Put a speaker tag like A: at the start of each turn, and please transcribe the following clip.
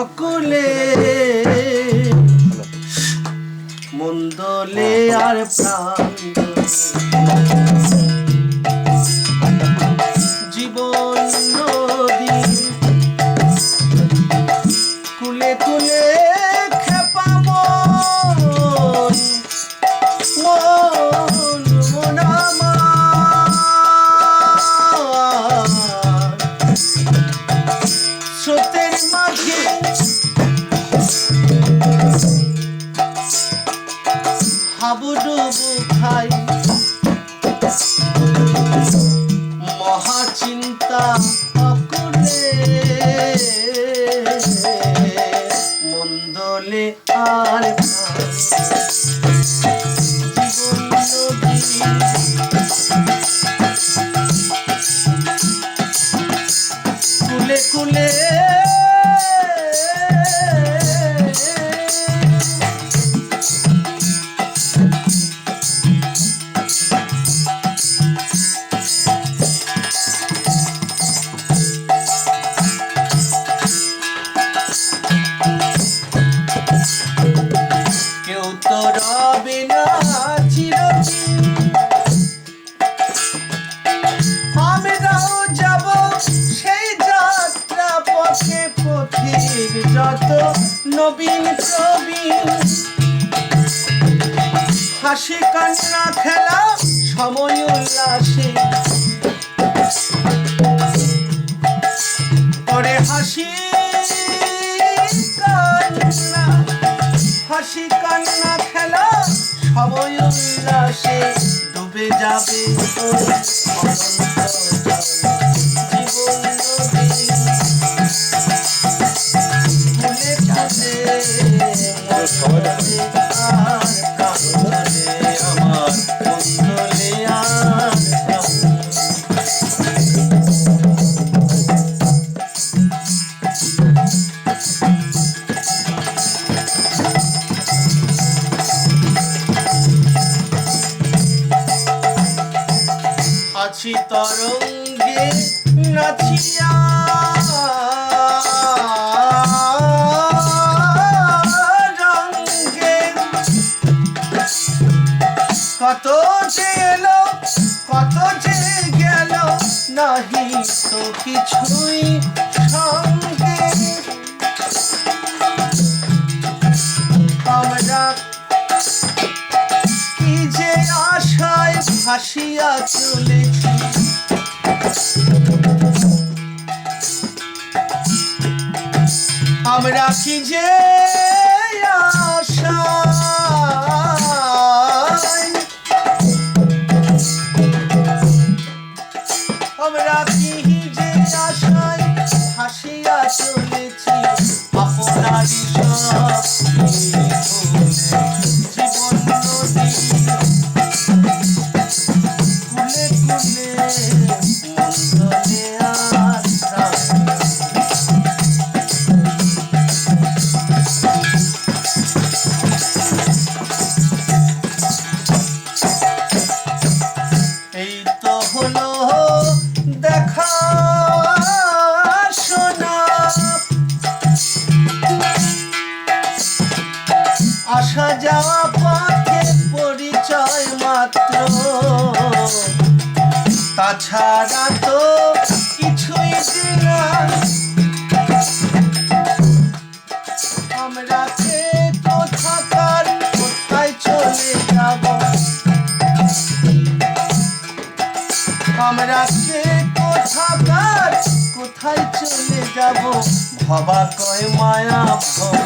A: অকুলে। মন্দলে আর প্রাণ হাবুডুবু খাই। মহাচিন্তা অকুলে। মন্দলে আর রবে না আমরাও যাব সেই যাত্রা পথে, পথিক যত নবীন প্রবীণ। হাসি কান্না খেলা, সময় উল্লাসে যাবে অনন্ত আছি তরঙ্গে, নাচিয়া। কত যে এলো, কত যে গেল, নাহি তো কিছুই সঙ্গে। আমরা কি যে আশায় ভাসিয়া চলেছি আমরা কি যে আশায় আসা যাওয়া পথে পরিচয় মাত্র। তাছাড়া তো কিছুই দিনা আমরা কে কোথাকার কোথায় চলে যাব। আমরা কে কোথাকার কোথায় চলে যাব। ভবা কয় মায়া ভব